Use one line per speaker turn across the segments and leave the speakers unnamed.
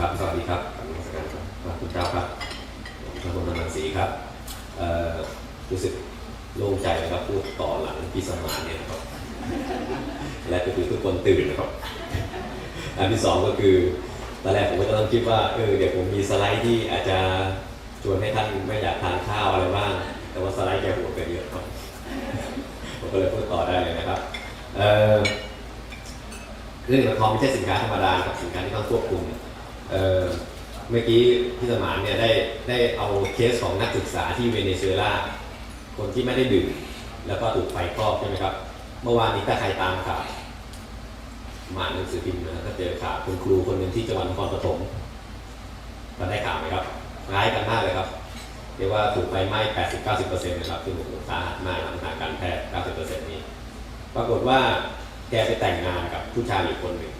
ครับสวัสดีครับกรรมการครับพระคุณเจ้าครับผมพระคุณธรรมศรีครับรู้สึกโล่งใจนะครับพูดต่อหลังพี่สมานเนี่ยครับและก็คือทุกคนตื่นนะครับอันที่สองก็คือตอนแรกผมก็ต้องคิดว่าเออเดี๋ยวผมมีสไลด์ที่อาจจะชวนให้ท่านไม่อยากทานข้าวอะไรบ้าง แต่ว่าสไลด์แกหัวเกินเยอะครับผมก็เลยพูดต่อได้เลยนะครับเรื่องเงินทองไม่ใช่สินค้าธรรมดาครับสินค้าที่ต้องควบคุม เอ่อเมื่อกี้พี่สมานเนี่ยได้ได้เอาเคสของนักศึกษาที่เวเนซุเอลาคนที่ไม่ได้ดื่มแล้วก็ถูกไฟคลอกใช่ไหมครับ เมื่อวานนี้ถ้าใครตามข่าวมาอ่านหนังสือพิมพ์นะก็เจอข่าวคุณครูคนหนึ่งที่จังหวัดนครปฐมก็ได้ข่าวไหมครับคล้ายกันมากเลยครับเรียกว่าถูกไฟไหม้ 80-90%นะครับซึ่งโอ้โหสาหัสมากทางการแพทย์ 90%นี้ ปรากฏว่าแกไปแต่งงานกับผู้ชายอีกคนหนึ่ง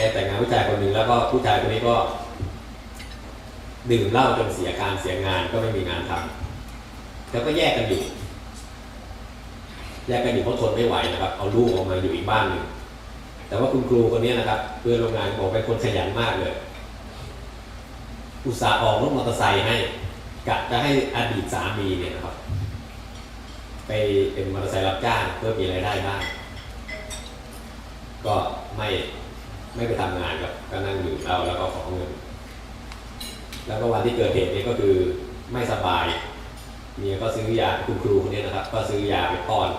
แกแต่งงานผู้ชายคนหนึ่งแล้วก็ผู้ชายคนนี้ก็ ดื่มเหล้าจนเสียการเสียงานก็ไม่มีงานทำแล้วก็แยกกันอยู่ แยกกันอยู่เพราะทนไม่ไหวนะครับ เอาลูกออกมาอยู่อีกบ้านหนึ่งแต่ว่าคุณครูคนนี้นะครับเพื่อนโรงงานบอกเป็นคนขยันมากเลย อุตส่าห์ออกรถมอเตอร์ไซค์ให้กะจะให้อดีตสามีเนี่ยนะครับ ไปเป็นมอเตอร์ไซค์รับจ้างเพื่อมีรายได้บ้างก็ไม่ ไม่ไปทำงานครับก็นั่งอยู่เราแล้วก็ขอเงิน แล้วก็วันที่เกิดเหตุนี้ก็คือไม่สบายเมียก็ซื้อยาคุณครูคนนี้นะครับ ก็ซื้อยาไปป้อน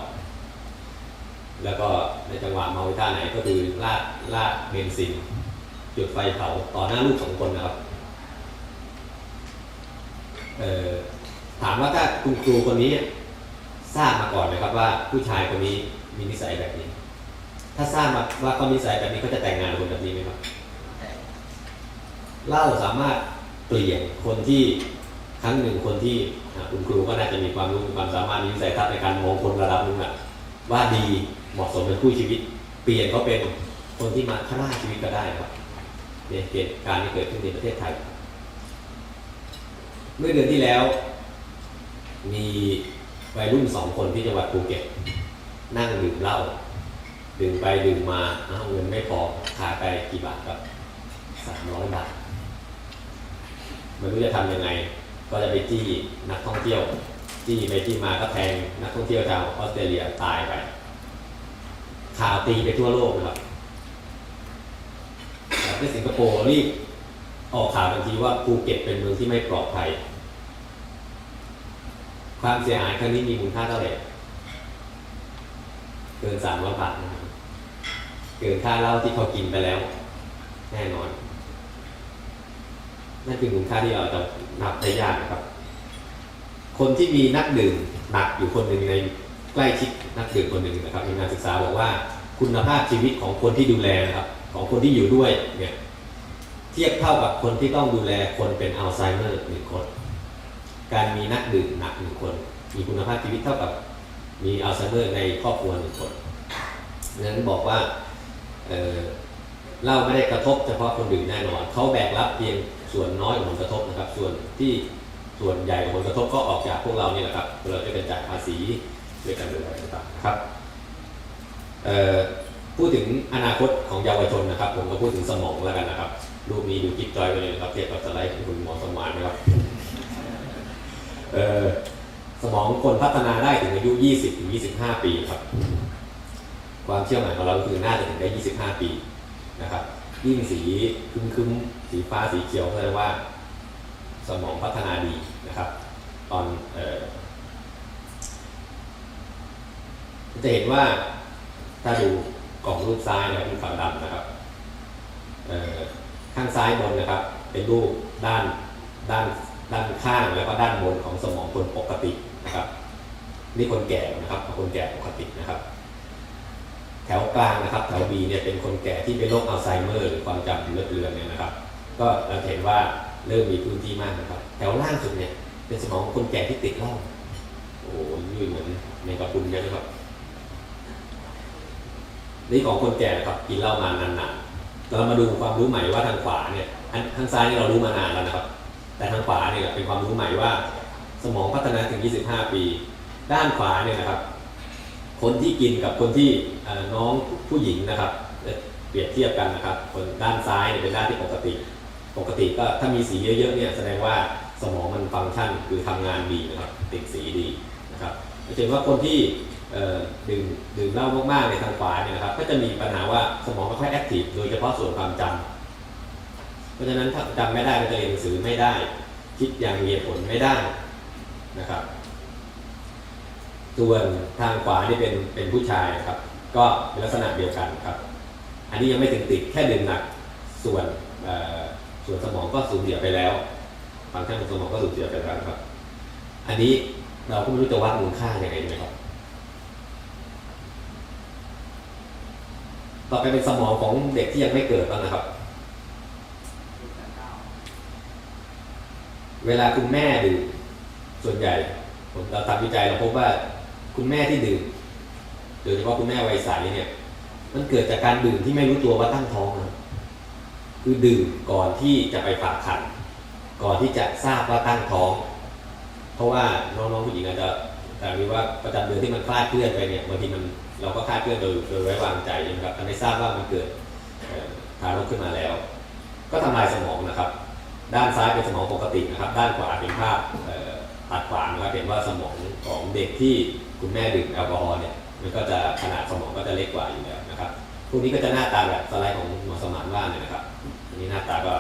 แล้วก็ในจังหวะเมาท่าไหนก็คือลาดลาดเบนซินจุดไฟเผาต่อหน้าลูกสองคนนะครับเอ่อถามว่าถ้าคุณครูคนนี้ทราบมาก่อนไหมครับว่าผู้ชายคนนี้มีนิสัยแบบนี้ ถ้าทราบมาว่าเขามีสัยแบบนี้เขาจะแต่งงานกับคนแบบนี้ไหมครับเหล่าสามารถเปลี่ยนคนที่ครั้งหนึ่งคนที่คุณครูก็น่าจะมีความรู้มีความสามารถมีวิสัยทัศน์ในการมองคนระดับนึงอะว่าดีเหมาะสมเป็นคู่ชีวิต เปลี่ยนเขาเป็นคนที่มาฆ่าชีวิตก็ได้ครับเนี่ยเหตุการณ์ที่เกิดขึ้นในประเทศไทย เมื่อเดือนที่แล้ว มีวัยรุ่นสองคนที่จังหวัดภูเก็ตนั่งดื่มเหล้า ดื่มไปดื่มาเงินไม่พอขาดไปกี่บาทครับสามร้อยบาทไม่รู้จะทำยังไง ก็จะไปจี้นักท่องเที่ยวจี้ไปจี้มาก็แทงนักท่องเที่ยวชาวออสเตรเลียตายไปข่าวตีไปทั่วโลกนะครับแต่ที่สิงคโปร์รีบออกข่าวทันทีว่าภูเก็ตเป็นเมืองที่ไม่ปลอดภัย ความเสียหายครั้งนี้มีมูลค่าเท่าไหร่เกินสามร้อยบาทนะครับ เกินค่าเหล้าที่เขากินไปแล้ว แน่นอน นั่นคือมูลค่าที่เราจะนับได้ยากนะครับ คนที่มีนักดื่มหนักอยู่คนหนึ่งในใกล้ชิดนักดื่มคนหนึ่งนะครับมีงานศึกษาบอกว่าคุณภาพชีวิตของคนที่ดูแลนะครับ ของคนที่อยู่ด้วยเนี่ยเทียบเท่ากับคนที่ต้องดูแลคนเป็นอัลไซเมอร์หนึ่งคน การมีนักดื่มหนักหนึ่งคน มีคุณภาพชีวิตเท่ากับมีอัลไซเมอร์ในครอบครัวหนึ่งคนดังนั้นบอกว่า เอ่าไม่ได้กระทบเฉพาะคนดื่มแน่นอนเขาแบกรับเพียงส่วนน้อยของผลกระทบนะครับ ส่วนที่ส่วนใหญ่ของผลกระทบก็ออกจากพวกเรานี่แหละครับเราจะเป็นจ่ายภาษีด้วยกันด้วยอะไรต่างๆนะครับพูดถึงอนาคตของเยาวชนนะครับ ผมก็พูดถึงสมองแล้วกันนะครับรูปนี้ดูกิ๊บจอยไปเลยนะครับเทียบกับสไลด์ของคุณหมอสมานนะครับสมองคนพัฒนาได้ถึงอายุ 20-25 ปีครับ ความเชื่อหมายของเราคือน่าจะถึงได้ 25 ปีนะครับยิ่งสีคึ้มๆสีฟ้าสีเขียวแสดงว่า สมองพัฒนาดีนะครับ ตอนเออจะเห็นว่าถ้าดูกล่องรูปซ้ายนะครับเป็นขาวดำนะครับเออข้างซ้ายบนนะครับ เป็นรูปด้านด้านด้านข้างแล้วก็ด้านบนของสมองคนปกตินะครับ นี่คนแก่นะครับคนแก่ปกตินะครับ แถวกลางนะครับ แถว B เนี่ยเป็นคนแก่ที่เป็นโรคอัลไซเมอร์หรือความจำเลือดเลือนเนี่ยนะครับ ก็เราเห็นว่าเริ่มมีพื้นที่มากนะครับ แถวล่างสุดเนี่ยเป็นสมองคนแก่ที่ติดเหล้าโอ้ยืดเหมือนในกระพุนเลยนะครับนี่ของคนแก่นะครับกินเหล้ามานานๆเรามาดูความรู้ใหม่ว่าทางขวาเนี่ยทางซ้ายนี่เรารู้มานานแล้วนะครับ แต่ทางขวาเนี่ยเป็นความรู้ใหม่ว่า สมองพัฒนาถึง 25 ปี ด้านขวาเนี่ยนะครับ คนที่กินกับคนที่น้องผู้หญิงนะครับเปรียบเทียบกันนะครับคนด้านซ้ายเป็นด้านที่ปกติ ปกติก็ถ้ามีสีเยอะๆเนี่ยแสดงว่าสมองมันฟังก์ชันคือทำงานดีนะครับติดสีดีนะครับจะเห็นว่าคนที่ดื่มดื่มเหล้ามากๆในทางขวาเนี่ยนะครับก็จะมีปัญหาว่าสมองไม่ค่อยแอคทีฟโดยเฉพาะส่วนความจำเพราะฉะนั้นถ้าจำไม่ได้ก็จะเรียนหนังสือไม่ได้ คิดอย่างมีเหตุผลไม่ได้นะครับ ส่วนทางขวานี่เป็นเป็นผู้ชายครับ ก็เป็นลักษณะเดียวกันครับ อันนี้ยังไม่ถึงติดแค่ดื่มหนักส่วนส่วนสมองก็สูญเสียไปแล้วฟังก์ชันของสมองก็สูญเสียไปแล้วครับ อันนี้เราก็ไม่รู้จะวัดมูลค่าอย่างไรนะครับ ต่อไปเป็นสมองของเด็กที่ยังไม่เกิดบ้างนะครับ เวลาคุณแม่ดื่มส่วนใหญ่ เราทำวิจัยเราพบว่า คุณแม่ที่ดื่มโดยเฉพาะคุณแม่วัยใสเนี่ย มันเกิดจากการดื่มที่ไม่รู้ตัวว่าตั้งท้องนะครับคือดื่มก่อนที่จะไปฝากคันก่อนที่จะทราบว่าตั้งท้อง เพราะว่าน้องๆผู้หญิงอาจจะแต่มีว่าประจำเดือนที่มันคลาดเคลื่อนไปเนี่ยบางทีมันเราก็คลาดเคลื่อนโดยโดยไว้วางใจนะครับแต่ไม่ทราบว่ามันเกิดทารกขึ้นมาแล้ว ก็ทำลายสมองนะครับ ด้านซ้ายเป็นสมองปกตินะครับ ด้านขวาเป็นภาพตัดขวางนะครับเห็นว่าสมองของเด็กที่ คุณแม่ดื่มแอลกอฮอล์เนี่ยมันก็จะขนาดสมองก็จะเล็กกว่าอยู่แล้วนะครับพวกนี้ก็จะหน้าตาแบบสไลด์ของหมอสมานว่าเนี่ยนะครับอันนี้หน้าตาก็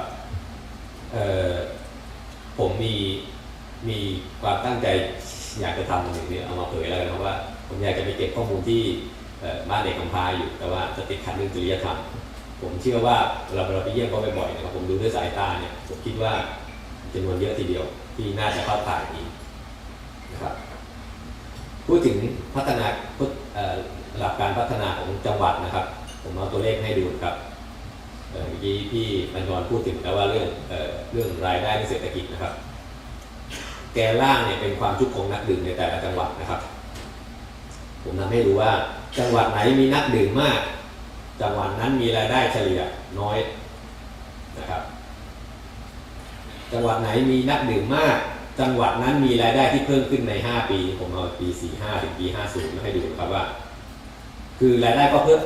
เออผมมีมีความตั้งใจอยากจะทำอย่างนี้เอามาเผยแล้วกันะครับว่า ผมอยากจะไปเก็บข้อมูลที่บ้านเด็กกำพร้าอยู่ แต่ว่าจะติดขัดเรื่องจริยธรรมผมเชื่อว่าเราเราไปเยี่ยมเขาบ่อยๆนะครับผมดูด้วยสายตาเนี่ยผมคิดว่าจำนวนเยอะทีเดียวที่น่าจะเข้าข่ายนี้นะครับ พูดถึงพัฒนาหลักการพัฒนาของจังหวัดนะครับ ผมเอาตัวเลขให้ดูครับเอ่อเมื่อกี้พี่บรรจรพูดถึงแล้วว่าเรื่องเออเรื่องรายได้ในเศรษฐกิจนะครับ แกนล่างเนี่ยเป็นความทุกข์ของนักดื่มในแต่ละจังหวัดนะครับ ผมทำให้รู้ว่าจังหวัดไหนมีนักดื่มมาก จังหวัดนั้นมีรายได้เฉลี่ยน้อยนะครับ จังหวัดไหนมีนักดื่มมาก จังหวัดนั้นมีรายได้ที่เพิ่มขึ้นใน 5 ปี ผมเอาปี 45 ถึงปี 50 มาให้ดูครับว่า คือรายได้ก็เพิ่ม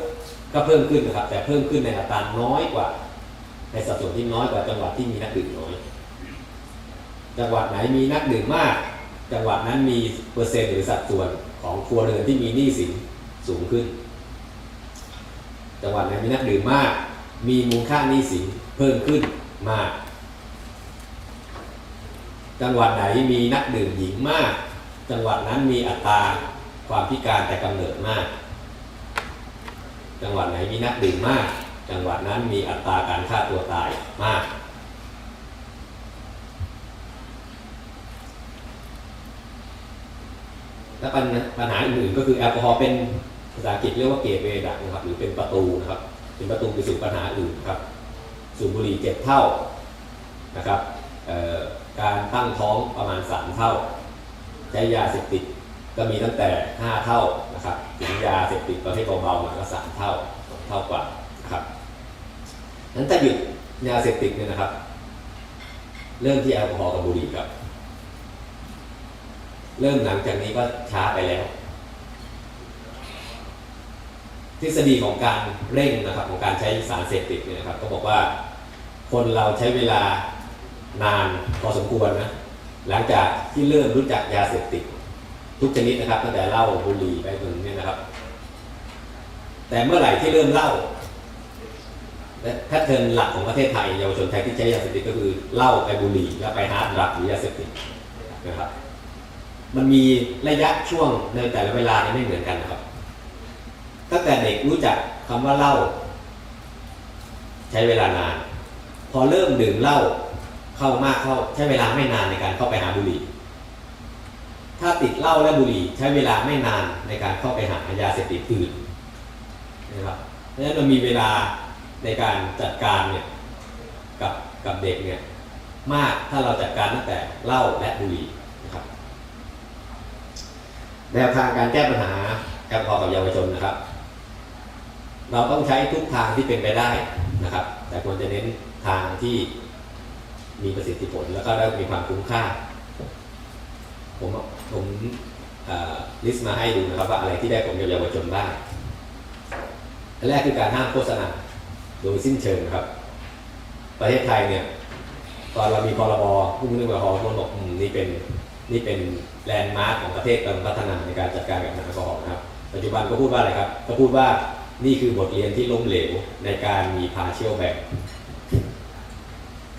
ก็เพิ่มขึ้นนะครับ แต่เพิ่มขึ้นในอัตราน้อยกว่า ในสัดส่วนที่น้อยกว่าจังหวัดที่มีนักดื่มน้อย จังหวัดไหนมีนักดื่มมาก จังหวัดนั้นมีเปอร์เซ็นต์หรือสัดส่วนของครัวเรือนที่มีหนี้สินสูงขึ้น จังหวัดไหนมีนักดื่มมาก มีมูลค่าหนี้สินเพิ่มขึ้นมาก จังหวัดไหนมีนักดื่มหญิงมาก จังหวัดนั้นมีอัตราความพิการแต่กำเนิดมาก จังหวัดไหนมีนักดื่มมาก จังหวัดนั้นมีอัตราการฆ่าตัวตายมาก และปัญปัญหาอื่นๆก็คือแอลกอฮอล์เป็นภาษาอังกฤษเรียกว่าเกตเวดักนะครับหรือเป็นประตูนะครับ เป็นประตูไปสู่ปัญหาอื่นครับ สูบบุหรี่เจ็ดเท่านะครับ การตั้งท้องประมาณ 3 เท่า ใช้ยาเสพติดก็มีตั้งแต่ 5 เท่านะครับถึงยาเสพติดประเภทเบาๆมาก็สามเท่าเท่ากว่านะครับนั้นถ้าหยุดยาเสพติดเนี่ยนะครับ เริ่มที่แอลกอฮอล์กับบุหรี่ครับ เริ่มหลังจากนี้ก็ช้าไปแล้ว ทฤษฎีของการเร่งนะครับของการใช้สารเสพติดเนี่ยนะครับ ก็บอกว่าคนเราใช้เวลา นานพอสมควรนะหลังจากที่เริ่มรู้จักยาเสพติดทุกชนิดนะครับตั้งแต่เหล้าบุหรี่ไปจนถึงเนี่ยนะครับ แต่เมื่อไหร่ที่เริ่มเหล้าและแพทเทิร์นหลักของประเทศไทยเยาวชนไทยที่ใช้ยาเสพติดก็คือเหล้าไปบุหรี่แล้วไปฮาร์ดดรักหรือยาเสพติดนะครับ มันมีระยะช่วงในแต่ละเวลาไม่เหมือนกันนะครับ ตั้งแต่เด็กรู้จักคำว่าเหล้าใช้เวลานาน พอเริ่มดื่มเหล้า เข้ามากเข้าใช้เวลาไม่นานในการเข้าไปหาบุหรี่ ถ้าติดเหล้าและบุหรี่ใช้เวลาไม่นานในการเข้าไปหายาเสพติดอื่นนะครับเพราะฉะนั้นมันมีเวลาในการจัดการเนี่ยกับกับเด็กเนี่ยมากถ้าเราจัดการตั้งแต่เหล้าและบุหรี่นะครับแนวทางการแก้ปัญหาแอลกอฮอล์กับเยาวชนนะครับ เราต้องใช้ทุกทางที่เป็นไปได้นะครับ แต่ควรจะเน้นทางที่ มีประสิทธิผลแล้วก็ได้มีความคุ้มค่า ผมผมลิสต์มาให้ดูนะครับว่าอะไรที่ได้ผลกับเยาวชนบ้างอันแรกคือการห้ามโฆษณาโดยสิ้นเชิงครับ ประเทศไทยเนี่ย ตอนเรามีพรบผู้มีเรื่องแอลกอฮอล์คนบอกนี่เป็นนี่เป็นแลนด์มาร์คของประเทศกำลังพัฒนาในการจัดการกับแอลกอฮอล์นะครับ ปัจจุบันก็พูดว่าอะไรครับ ก็พูดว่านี่คือบทเรียนที่ล้มเหลวในการมีพาเชียลแบน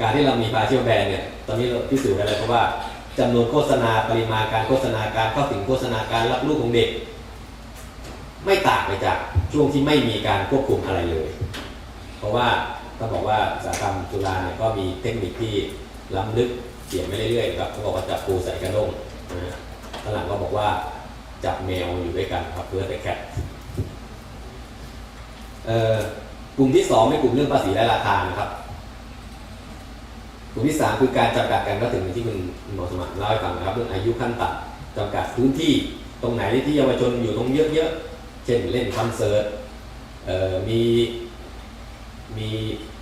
การที่เรามีพาเชียลแบนเนี่ยตอนนี้เราพิสูจน์ได้แล้วเพราะว่าจำนวนโฆษณาปริมาณการโฆษณาการเข้าถึงโฆษณาการรับรู้ของเด็ก ไม่ต่างไปจากช่วงที่ไม่มีการควบคุมอะไรเลย เพราะว่าต้องบอกว่าสาหกรรมจุฬาเนี่ยก็มีเทคนิคที่ล้ำลึกเสียงไม่เรื่อยๆนะครับเขาบอกว่าจับปูใส่กระด้งนะฮะข้างหลังก็บอกว่าจับแมวอยู่ด้วยกันครับเพื่อแต่แคทกลุ่มที่สองเป็นกลุ่มเรื่องภาษีและราคานะครับ ลุ่มที่สามคือการจำกัดการเข้าถึงที่คุณหมอสมัครเล่าให้ฟังนะครับเรื่องอายุขั้นต่ำจำกัดพื้นที่ตรงไหนที่เยาวชนอยู่ตรงเยอะๆเช่นเล่นคอนเสิร์ตมีมี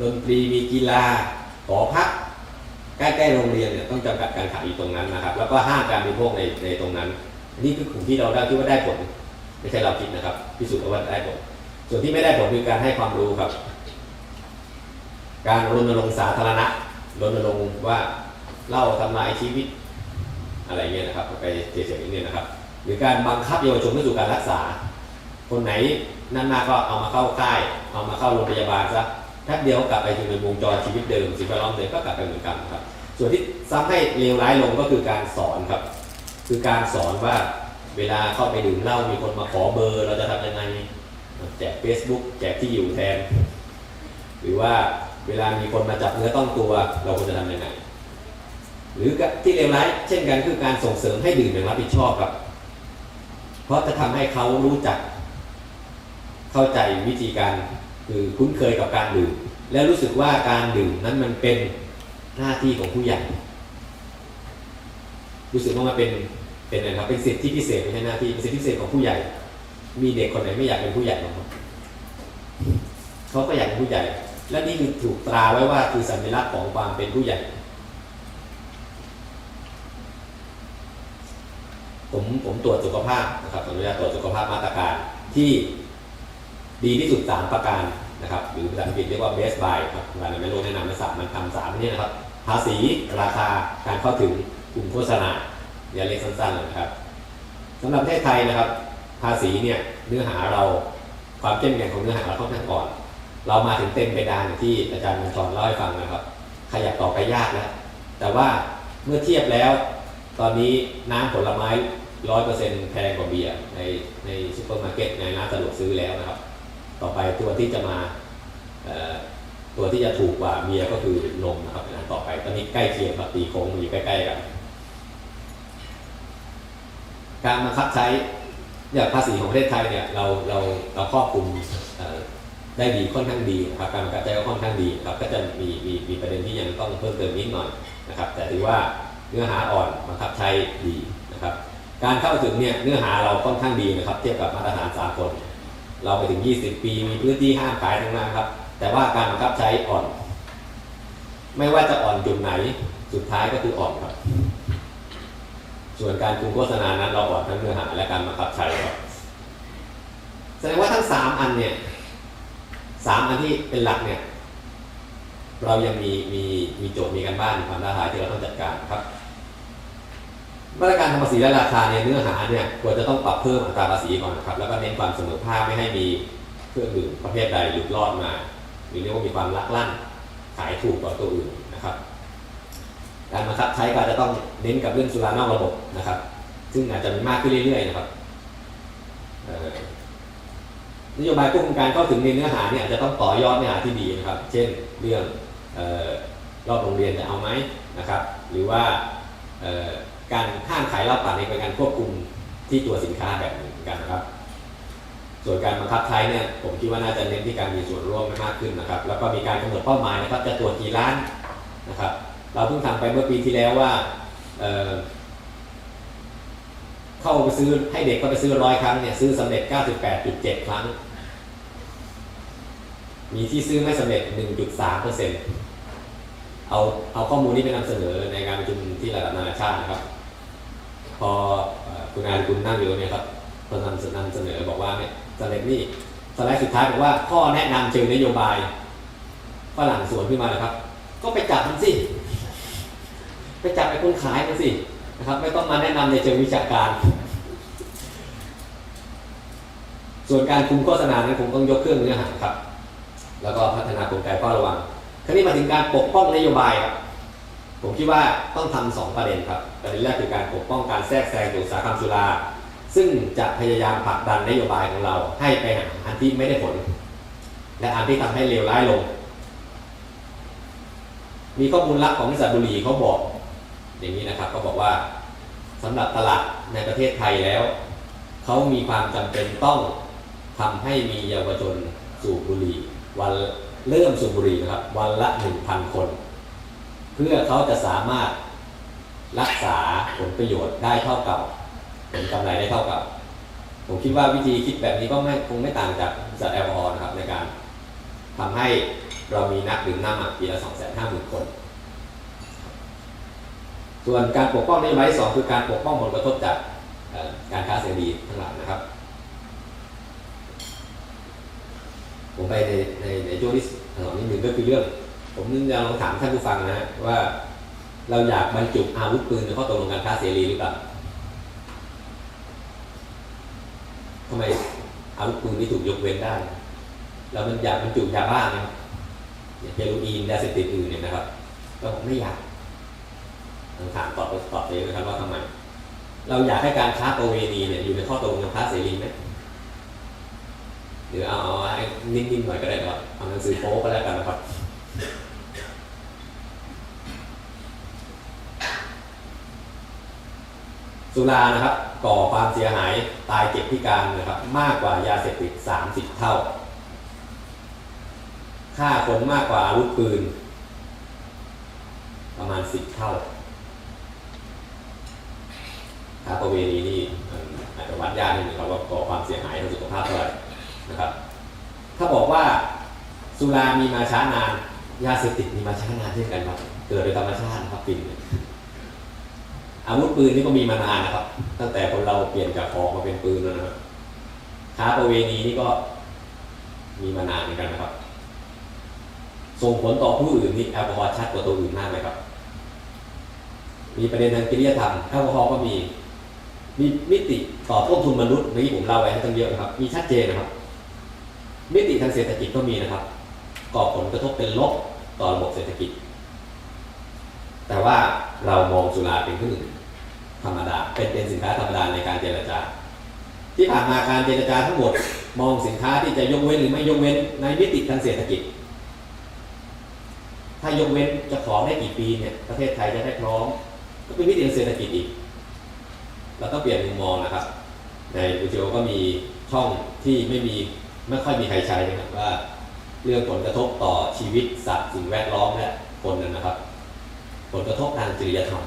ดนตรีมีกีฬาหอพักใกล้ๆโรงเรียนเนี่ยต้องจำกัดการขายอยู่ตรงนั้นนะครับ แล้วก็ห้ามการบริโภคในในตรงนั้น นี่คือกลุ่มที่เราได้คิดว่าได้ผลไม่ใช่เราคิดนะครับพิสูจน์แล้วว่าได้ผลส่วนที่ไม่ได้ผลคือการให้ความรู้ครับ การรณรงค์สาธารณะ รณรงค์ว่าเล่าทำลายชีวิต อะไรเงี้ยนะครับไปเฉยๆเนี่ยนะครับ หรือการบังคับเยาวชนเข้สู่การรักษา คนไหนนั่นมากก็เอามาเข้าค่าย เอามาเข้าโรงพยาบาลซะแป๊บเดียวกลับไปอยู่ในวงจรชีวิตเดิมสิ่งแวดล้อมเดิมก็กลับไปเหมือนกันครับ ส่วนที่ซ้ำให้เลวร้ายลงก็คือการสอนครับ คือการสอนว่าเวลาเข้าไปดื่มเหล้ามีคนมาขอเบอร์ เราจะทำยังไงแจก Facebook แจกที่อยู่แทน หรือว่า เวลามีคนมาจับเนื้อต้องตัวเราควรจะทำยังไงหรือที่เลวร้ายเช่นกันคือการส่งเสริมให้ดื่มอย่างรับผิดชอบครับ เพราะจะทำให้เขารู้จัก เข้าใจวิธีการคือคุ้นเคยกับการดื่ม และรู้สึกว่าการดื่มนั้นมันเป็นหน้าที่ของผู้ใหญ่รู้สึกว่ามันเป็นเป็นอะไรครับเป็นสิทธิพิเศษไม่ใช่หน้าที่เป็นสิทธิพิเศษของผู้ใหญ่ มีเด็กคนไหนไม่อยากเป็นผู้ใหญ่บ้างครับเขาก็อยากเป็นผู้ใหญ่ และนี่คือถูกตราไว้ว่าคือสัญลักษณ์ของความเป็นผู้ใหญ่ ผมผมตรวจสุขภาพนะครับอนุญาตตรวจสุขภาพมาตรการที่ดีที่สุด 3 ประการนะครับ หรือภาษาอังกฤษเรียกว่า best buy ครับงานไม่รู้แนะนำมาสามมันทำสามนี่นะครับ ภาษีราคาการเข้าถึงกลุ่มโฆษณาอย่าเรียกสั้นๆเลยนะครับสำหรับประเทศไทยนะครับ ภาษีเนี่ยเนื้อหาเราความเข้มแข็งของเนื้อหาเราค่อนข้างอ่อน เรามาถึงเต็มไปดานอย่างที่อาจารย์มัญชรเล่าให้ฟังนะครับ ขยับต่อไปยากแล้วแต่ว่าเมื่อเทียบแล้ว ตอนนี้น้ำผลไม้ร้อยเปอร์เซ็นต์แพงกว่าเบียร์ในในซูเปอร์มาร์เก็ตในร้านสะดวกซื้อแล้วนะครับ ต่อไปตัวที่จะมาตัวที่จะถูกกว่าเบียร์ก็คือนมนะครับอันต่อไปตอนนี้ใกล้เคียงกับตีโค้งอยู่ใกล้ๆกันการบังคับใช้เนี่ยภาษีของประเทศไทยเนี่ยเราเราเราครอบคลุม ได้ดีค่อนข้างดีนะครับการบังคับใช้ก็ค่อนข้างดีครับก็จะมีมีมีประเด็นที่ยังต้องเพิ่มเติมนิดหน่อยนะครับ แต่ถือว่าเนื้อหาอ่อนบังคับใช้ดีนะครับ การเข้าถึงเนี่ยเนื้อหาเราค่อนข้างดีนะครับ เทียบกับมาตรฐานสากลเราไปถึง 20 ปี มีพื้นที่ห้ามขายทั้งนั้นครับ แต่ว่าการบังคับใช้อ่อน ไม่ว่าจะอ่อนจุดไหนสุดท้ายก็คืออ่อนครับ ส่วนการคุมโฆษณานั้นเราอ่อนทั้งเนื้อหาและการบังคับใช้ครับแสดงว่าทั้งสามอันเนี่ย สามอันที่เป็นหลักเนี่ย เรายังมีมีมีโจทย์มีการบ้านมีความท้าทายที่เราต้องจัดการครับมาตรการทำภาษีและราคาเนี่ยเนื้อหาเนี่ยควรจะต้องปรับเพิ่มอัตราภาษีก่อนนะครับ แล้วก็เน้นความเสมอภาคไม่ให้มีเครื่องดื่มประเภทใดหลุดรอดมา หรือเรียกว่ามีความลักลั่นขายถูกกว่าตัวอื่นนะครับการบังคับใช้ก็อาจจะต้องเน้นกับเรื่องสุรานอกระบบนะครับ ซึ่งอาจจะมีมากขึ้นเรื่อยๆนะครับ นโยบายควบคุมการเข้าถึงในเนื้อหาเนี่ยอาจจะต้องต่อยอดเนื้อหาที่ดีนะครับ เช่นเรื่องออรอบโรงเรียนจะเอาไหมนะครับ หรือว่าการห้ามขายเหล้าปั่นเองเป็นการควบคุมที่ตัวสินค้าแบบหนึ่งเหมือนกันนะครับ ส่วนการบังคับใช้เนี่ยผมคิดว่าน่าจะเน้นที่การมีส่วนร่วมมากขึ้นนะครับ แล้วก็มีการกำหนดเป้าหมายนะครับจะตรวจกี่ล้านนะครับ เราเพิ่งทำไปเมื่อปีที่แล้วว่าเเข้าไปซื้อให้เด็กเข้าไปซื้อร้อยครั้งเนี่ยซื้อสำเร็จ 98.7 ครั้ง มีที่ซื้อไม่สำเร็จ 1.3เปอร์เซ็นต์เอาเอาข้อมูลนี้ไปนำเสนอในงานประชุมที่ระดับนานาชาตินะครับ พอคุณอาคุณนั่งอยู่เนี่ยครับพอนำนำเสนอบอกว่าเนี่ยสำเร็จนี่สไลด์สุดท้ายบอกว่าข้อแนะนำเชิงนโยบายฝรั่งสวนขึ้นมาเลยครับ ก็ไปจับมันสิ ไปจับไอ้คนขายมันสินะครับ ไม่ต้องมาแนะนำในเชิงวิชาการ ส่วนการคุมโฆษณานั้นผมต้องยกเครื่องเนื้อหาครับ แล้วก็พัฒนากลไกเฝ้าระวังคราวนี้มาถึงการปกป้องนโยบายครับผมคิดว่าต้องทำสองประเด็นครับประเด็นแรกคือการปกป้องการแทรกแซงของอุตสาหกรรมสุรา ซึ่งจะพยายามผลักดันนโยบายของเราให้ไปหาอันที่ไม่ได้ผล และอันที่ทำให้เลวร้ายลง มีข้อมูลลับของบริษัทบุรีเขาบอก อย่างนี้นะครับเขาบอกว่าสำหรับตลาดในประเทศไทยแล้ว เขามีความจำเป็นต้องทำให้มีเยาวชนสูบบุหรี่ วันเริ่มสูบบุหรี่นะครับ วันละหนึ่งพันคน เพื่อเขาจะสามารถรักษาผลประโยชน์ได้เท่ากับผลกำไรได้เท่ากับ ผมคิดว่าวิธีคิดแบบนี้ก็ไม่คงไม่ต่างจากบริษัทแอลกอฮอล์นะครับในการทำให้เรามีนักดื่มน้ำหมักปีละ2 5 0 0 0 0 คน ส่วนการปกป้องนโยบายที่สองคือการปกป้องผลกระทบจากการค้าเสรีทั้งหลายนะครับ ผมไปในในในช่วงที่ถนนนิดนึงก็คือเรื่อง ผมนึกจะลองถามท่านผู้ฟังนะฮะว่า เราอยากบรรจุอาวุธปืนในข้อตกลงการค้าเสรีหรือเปล่าทำไมอาวุธปืนที่ถูกยกเว้นได้ แล้วมันอยากบรรจุยาบ้าไหมครับเฮโรอีนยาเสพติดอื่นเนี่ยนะครับก็ไม่อยากลองถามตอบตอบเลยนะครับว่าทำไม เราอยากให้การค้าประเวณีเนี่ยอยู่ในข้อตกลงการค้าเสรีไหม รือเอาเอาให้นิ่งๆหน่อยก็ได้ครับเอาหนังสือโป๊ก็แล้วกันนะครับสุรานะครับก่อความเสียหายตายเจ็บพิการนะครับ มากกว่ายาเสพติด 30 เท่าฆ่าคนมากกว่าอาวุธปืน ประมาณ 10 เท่าค้าประเวณีนี่มันอาจจะวัดยากนิดนึงครับว่าก่อความเสียหายทางสุขภาพเท่าไหร่ นะครับ ถ้าบอกว่าสุรามีมาช้านาน ยาเสพติดมีมาช้านานเช่นกันครับ เกิดโดยธรรมชาตินะครับปิ่นอาวุธปืนนี่ก็มีมานานนะครับ ตั้งแต่คนเราเปลี่ยนจากของมาเป็นปืนแล้วนะครับค้าประเวณีนี่ก็มีมานานเหมือนกันนะครับ ส่งผลต่อผู้อื่นนี่แอลกอฮอล์ชัดกว่าตัวอื่นมากเลยครับ มีประเด็นทางจริยธรรมแอลกอฮอล์ก็มี มีมิติต่อต้นทุนมนุษย์เมื่อกี้ผมเล่าไว้ให้ตั้งเยอะนะครับ มีชัดเจนนะครับ มิติทางเศรษฐกิจก็มีนะครับ ก่อผลกระทบเป็นลบต่อระบบเศรษฐกิจ แต่ว่าเรามองสุราเป็นเครื่องดื่มธรรมดาเป็นเป็นสินค้าธรรมดาในการเจรจา ที่ผ่านมาการเจรจาทั้งหมด มองสินค้าที่จะยกเว้นหรือไม่ยกเว้นในมิติทางเศรษฐกิจ ถ้ายกเว้นจะขอได้กี่ปีเนี่ยประเทศไทยจะได้พร้อม ก็เป็นมิติทางเศรษฐกิจอีกเราต้องเปลี่ยนมุมมองนะครับ ในอุจิโอก็มีช่องที่ไม่มี ไม่ค่อยมีใครใช้นะครับว่า เรื่องผลกระทบต่อชีวิตสัตว์สิ่งแวดล้อมและคนนะนะครับ ผลกระทบทางจริยธรรม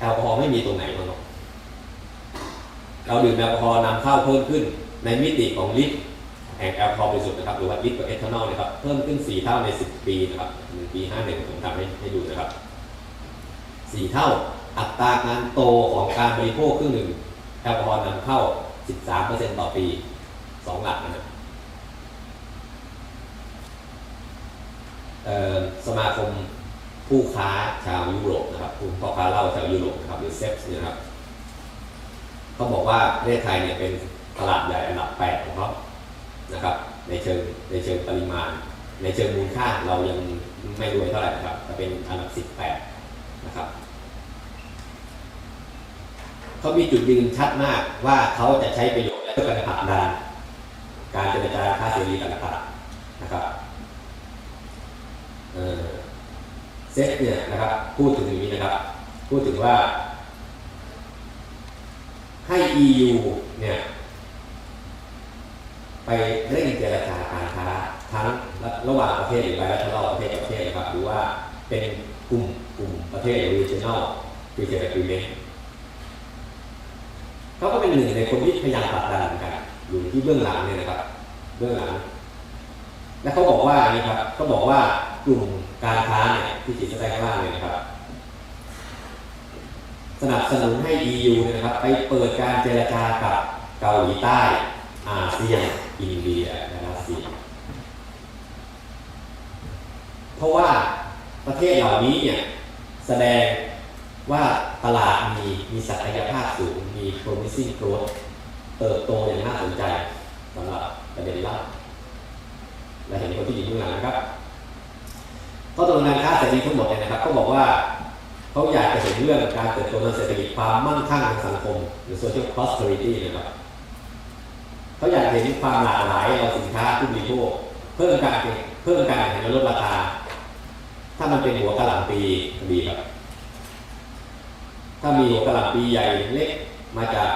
แอลกอฮอล์ไม่มีตรงไหนมาหรอกเราดื่มแอลกอฮอล์นำเข้าเพิ่มขึ้น ในมิติของลิตรแห่งแอลกอฮอล์บริสุทธิ์นะครับหรือว่าลิตรกับเอทานอลนะครับ เพิ่มขึ้น 4 เท่าใน 10 ปีนะครับหนึ่งปี 51 ผมทำให้ให้ดูนะครับ 4 เท่าอัตราการโตของการบริโภคเครื่องดื่มแอลกอฮอล์นำเข้า 13%ต่อปี 2หลักนะครับสมาคมผู้ค้าชาวยุโรปนะครับผู้พ่อค้าเหล้าชาวยุโรปนะครับหรือเซฟเนี่ยนะครับเขาบอกว่าประเทศไทยเนี่ยเป็นตลาดใหญ่อันดับ8ของเขานะครับในเชิงในเชิงปริมาณ ในเชิงมูลค่าเรายังไม่รวยเท่าไหร่นะครับแต่เป็นอันดับ18นะครับเขามีจุดยืนชัดมากว่าเขาจะใช้ประโยชน์และเพื่อการผลักดัน การเจรจาค่าเสรีตลาดนะครับเอ่อเซตเนี่ยนะครับพูดถึงอย่างนี้นะครับ พูดถึงว่า ให้ EU เนี่ยไปเร่งเจรจาการค้าทั้งระหว่างประเทศหรือ bilateral ประเทศกับประเทศนะครับหรือว่าเป็นกลุ่มกลุ่มประเทศ regional free trade agreement เขาก็เป็นหนึ่งในคนที่พยายามผลักดันเหมือนกัน อยู่ที่เบื้องหลังเนี่ยนะครับ เบื้องหลัง และเขาบอกว่านี่ครับเขาบอกว่ากลุ่มการค้าเนี่ยที่ขีดเส้นใต้ข้างล่างเนี่ยนะครับ สนับสนุนให้ EU เนยนะครับ ไปเปิดการเจรจากับเกาหลีใต้อาเซียนอินเดียและรัสเซียเพราะว่าประเทศเหล่านี้เนี่ยแสดงว่าตลาดมีมีศักยภาพสูง มี promising growth เติบโตอย่างน่าสนใจสำหรับประเด็นล่าและเห็นคนที่อยู่เบื้องหลังนะครับข้อตกลงการค้าเสรีทั้งหมดเนี่ยนะครับเขาบอกว่าเขาอยากจะเห็นเรื่องการเติบโตทางเศรษฐกิจความมั่งคั่งทางสังคม หรือ social prosperity นะครับเขาอยากเห็นความหลากหลายของสินค้าผู้บริโภคเพิ่มการเพิ่มการแข่งขันละลดราคา ถ้ามันเป็นหัวกระหล่ำปีดีครับถ้ามีหัวกระหล่ำปีใหญ่เล็กมาจาก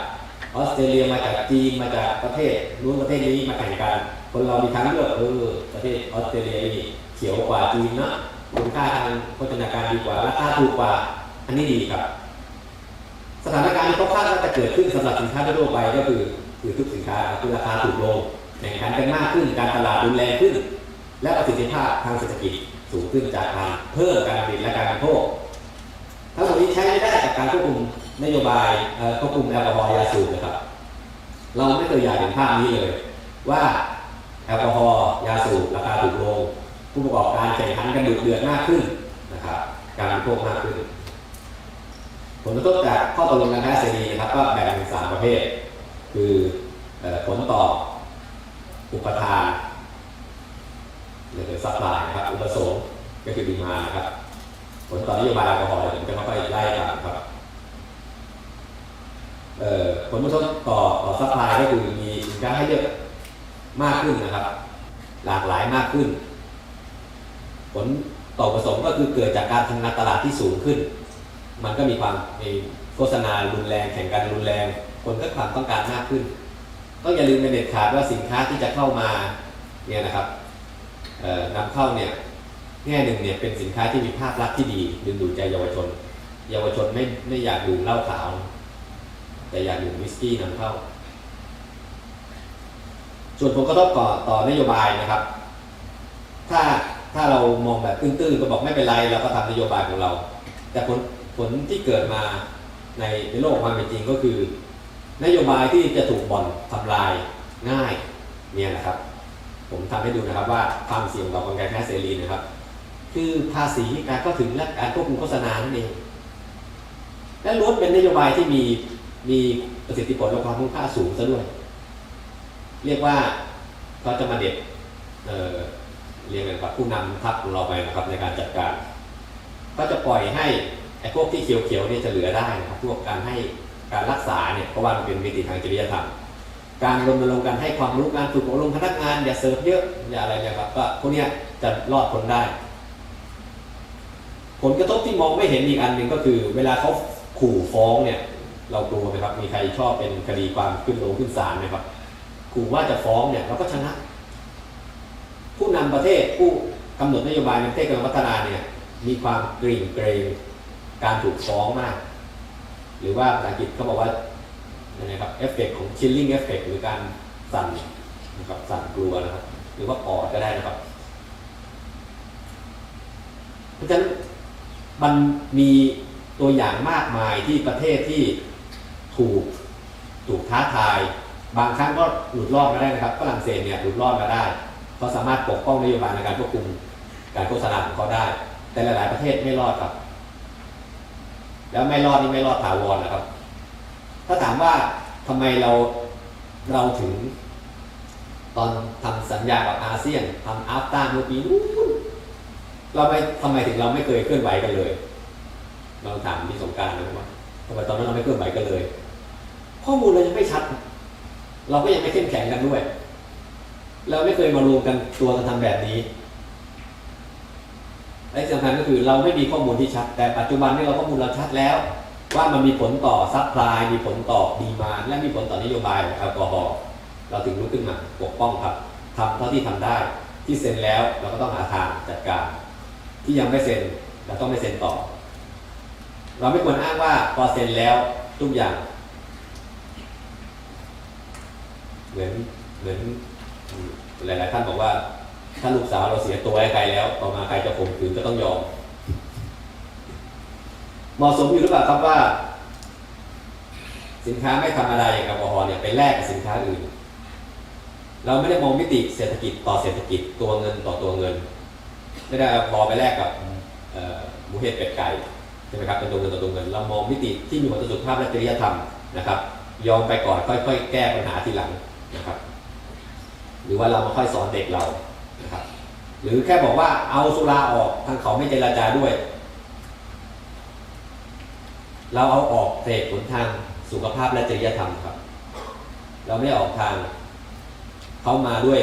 ออสเตรเลียมาจากจีนมาจากประเทศนู้นประเทศนี้มาแข่งกันคนเรามีทางเลือกเออประเทศออสเตรเลียนี่เขียวกว่าจีนนะคุณค่าทางโภชนาการดีกว่าราคาถูกกว่า อันนี้ดีครับ สถานการณ์ที่เขาคาดว่าจะเกิดขึ้นสำหรับสินค้าทั่วไปก็คือคือทุกสินค้าคือราคาถูกลงแข่งขันกันมากขึ้นการตลาดรุนแรงขึ้น และประสิทธิภาพทางเศรษฐกิจสูงขึ้นจากการเพิ่มการผลิตและการบริโภค ทั้งหมดนี้ใช้ไม่ได้จากการควบคุมนโยบายควบคุมแอลกอฮอล์ยาสูบนะครับ เราไม่เคยอยากเห็นภาพนี้เลย ว่าแอลกอฮอล์ยาสูบราคาถูกลง ผู้ประกอบการแข่งขันกันดุเดือดมากขึ้นนะครับการบริโภคมากขึ้น ผลกระทบจากข้อตกลงการค้าเสรีนะครับก็แบ่งเป็นสามประเภท คือเอ่อผลต่ออุปทานหรือซัพพลายนะครับอุปสงค์ก็คือดีมานะครับ ผลต่อนโยบายแอลกอฮอล์เดี๋ยวผมจะค่อยๆไล่ตามครับเอ่อผลกระทบต่อต่อซัพพลายก็คือมีสินค้าให้เลือกมากขึ้นนะครับ หลากหลายมากขึ้น ผลต่อผสมก็คือเกิดจากการทำงานตลาดที่สูงขึ้น มันก็มีความมีโฆษณารุนแรงแข่งกันรุนแรง คนก็ความต้องการมากขึ้นต้องอย่าลืมเป็นเด็ดขาดว่าสินค้าที่จะเข้ามาเนี่ยนะครับเอ่อนำเข้าเนี่ย แง่หนึ่งเนี่ยเป็นสินค้าที่มีภาพลักษณ์ที่ดีดึงดูดใจเยาวชน เยาวชนไม่ไม่อยากดื่มเหล้าขาว แต่อยากดื่มวิสกี้นำเข้า ส่วนผลกระทบต่อต่อนโยบายนะครับ ถ้าถ้าเรามองแบบตื้นๆก็บอกไม่เป็นไรเราก็ทำนโยบายของเรา แต่ผลผลที่เกิดมาในในโลกความเป็นจริงก็คือ นโยบายที่จะถูกบ่อนทำลายง่ายเนี่ยนะครับ ผมทำให้ดูนะครับว่าความเสี่ยงต่อการแพทย์เสรีนะครับ คือภาษีการเข้าถึงและการควบคุมโฆษณานั่นเอง และล้วนเป็นนโยบายที่มีมีประสิทธิผลและความคุ้มค่าสูงซะด้วย เรียกว่าเขาจะมาเด็ดเเรียกกันว่าผู้นำทัพของเราไปนะครับในการจัดการ ก็จะปล่อยให้ไอ้พวกที่เขียวๆเนี่ยจะเหลือได้นะครับพวกการให้การรักษาเนี่ยเพราะว่ามันเป็นมิติทางจริยธรรม การรณรงค์การให้ความรู้การฝึกอบรมพนักงาน อย่าเสิร์ฟเยอะอย่าอะไรเนี่ยครับก็พวกเนี้ยจะรอดพ้นได้ ผลกระทบที่มองไม่เห็นอีกอันหนึ่งก็คือ เวลาเขาขู่ฟ้องเนี่ย เรากลัวไหมครับ มีใครชอบเป็นคดีความขึ้นโรงขึ้นศาลไหมครับขู่ว่าจะฟ้องเนี่ยเราก็ชนะ ผู้นำประเทศผู้กำหนดนโยบายในประเทศกำลังพัฒนาเนี่ย มีความกริ่งเกรงการถูกฟ้องมาก หรือว่าภาษาอังกฤษเขาบอกว่ายังไงครับเอฟเฟกของ chilling effect หรือการสั่นนะครับสั่นกลัวนะครับ หรือว่าปอดก็ได้นะครับ เพราะฉะนั้น มันมีตัวอย่างมากมายที่ประเทศที่ถูกถูกท้าทาย บางครั้งก็หลุดรอดมาได้นะครับฝรั่งเศสเนี่ยหลุดรอดมาได้เขาสามารถปกป้องนโยบายในการควบคุมการโฆษณาของเขาได้ แต่หลาย ๆ ประเทศไม่รอดครับ แล้วไม่รอดนี่ไม่รอดถาวรนะครับ ถ้าถามว่าทำไมเราเราถึง ตอนทำสัญญากับอาเซียนทำอาฟต้าเมื่อปีนู้น เราไม่ทำไมถึงเราไม่เคยเคลื่อนไหวกันเลยเราถามที่สงการนะว่าทำไมตอนนั้นเราไม่เคลื่อนไหวกันเลย ข้อมูลเรายังไม่ชัด เราก็ยังไม่เข้มแข็งกันด้วย เราไม่เคยมารวมกันตัวกันทำแบบนี้และสำคัญก็คือเราไม่มีข้อมูลที่ชัด แต่ปัจจุบันนี้เราข้อมูลเราชัดแล้ว ว่ามันมีผลต่อซัพพลายมีผลต่อดีมานและมีผลต่อนโยบายแอลกอฮอล์เราถึงลุกขึ้นมาปกป้องครับทำเท่าที่ทำได้ ที่เซ็นแล้วเราก็ต้องหาทางจัดการ ที่ยังไม่เซ็นเราต้องไม่เซ็นต่อ เราไม่ควรอ้างว่าพอเซ็นแล้วทุกอย่าง เหมือนเหมือนหลาย ๆ ท่านบอกว่า ถ้าลูกสาวเราเสียตัวให้ใครแล้วต่อมาใครจะข่มขืนก็ต้องยอมเหมาะสมอยู่หรือเปล่าครับว่า สินค้าไม่ธรรมดาอย่างแอลกอฮอล์เนี่ยไปแลกกับสินค้าอื่น เราไม่ได้มองมิติเศรษฐกิจต่อเศรษฐกิจตัวเงินต่อตัวเงิน ไม่ได้เอาบอไปแลกกับหมูเห็ดเป็ดไก่ใช่ไหมครับเป็นตัวเงินตัวเงินเรามองมิติที่มีหัวสุขภาพและจริยธรรมนะครับยอมไปก่อนค่อย ๆ แก้ปัญหาทีหลังนะครับ หรือว่าเรามาค่อยสอนเด็กเรานะครับ หรือแค่บอกว่าเอาสุราออกทางเขาไม่เจรจาด้วย เราเอาออกเหตุผลทางสุขภาพและจริยธรรมครับ เราไม่ออกทางเขามาด้วย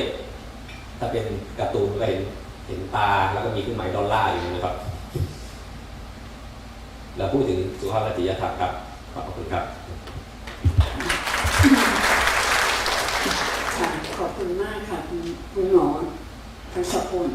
ถ้าเป็นการ์ตูนก็เห็น เห็นตาแล้วก็มีเครื่องหมายดอลลาร์อยู่นะครับ เราพูดถึงสุขภาพจริยธรรมครับ ขอบคุณครับ
ขอบคุณมากค่ะ คุณคุณหมอทัศพล